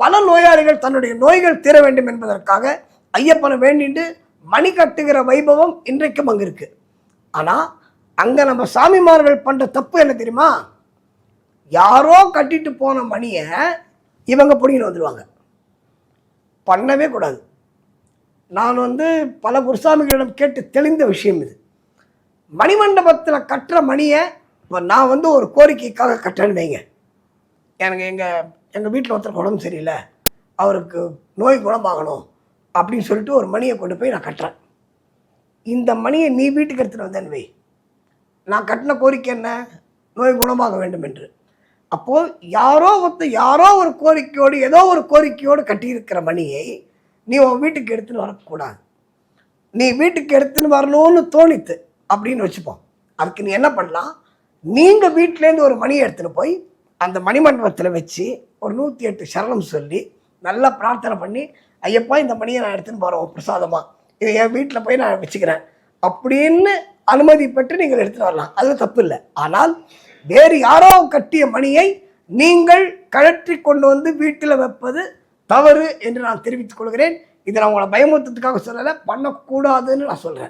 பல நோயாளிகள் தன்னுடைய நோய்கள் தீர வேண்டும் என்பதற்காக ஐயப்பனை வேண்டிட்டு மணி கட்டுகிற வைபவம் இன்றைக்கும் அங்கே இருக்குது ஆனால் அங்கே நம்ம சாமிமார்கள் பண்ணுற தப்பு என்ன தெரியுமா? யாரோ கட்டிட்டு போன மணியை இவங்க பிடிக்கிட்டு வந்துடுவாங்க பண்ணவே கூடாது. நான் வந்து பல குருசாமிகளிடம் கேட்டு தெளிந்த விஷயம் இது. மணிமண்டபத்தில் கட்டுற மணியை இப்போ நான் வந்து ஒரு கோரிக்கைக்காக கட்டுறேன்னு வைங்க. எனக்கு எங்கள் எங்கள் வீட்டில் ஒருத்தருக்கு உடம்பு சரியில்லை. அவருக்கு நோய் குணமாகணும் அப்படின்னு சொல்லிட்டு ஒரு மணியை கொண்டு போய் நான் கட்டுறேன். இந்த மணியை நீ வீட்டுக்கு எடுத்துகிட்டு வந்தேன்னு வை. நான் கட்டின கோரிக்கை என்ன? நோய் குணமாக வேண்டும் என்று. அப்போது யாரோ ஒருத்த யாரோ ஒரு கோரிக்கையோடு ஏதோ ஒரு கோரிக்கையோடு கட்டியிருக்கிற மணியை நீ உன் வீட்டுக்கு எடுத்துன்னு வரக்கூடாது. நீ வீட்டுக்கு எடுத்துன்னு வரணும்னு தோணித்து அப்படின்னு வச்சுப்போம். அதுக்கு நீ என்ன பண்ணலாம்? நீங்கள் வீட்டிலேருந்து ஒரு மணியை எடுத்துன்னு போய் அந்த மணிமண்டபத்தில் வச்சு ஒரு நூற்றி எட்டு சரணம் சொல்லி நல்லா பிரார்த்தனை பண்ணி ஐயப்பா இந்த மணியை நான் எடுத்துன்னு போகிறேன் பிரசாதமாக இது என் வீட்டில் போய் நான் வச்சுக்கிறேன். அப்படின்னு அனுமதி பெற்று நீங்கள் எடுத்துகிட்டு வரலாம். அது தப்பு இல்லை. ஆனால் வேறு யாரோ கட்டிய மணியை நீங்கள் கழற்றி கொண்டு வந்து வீட்டில் வைப்பது தவறு என்று நான் தெரிவித்துக் கொள்கிறேன். இதை நான் உங்களை பயமுறுத்ததுக்காக சொல்லலை பண்ணக்கூடாதுன்னு நான் சொல்கிறேன்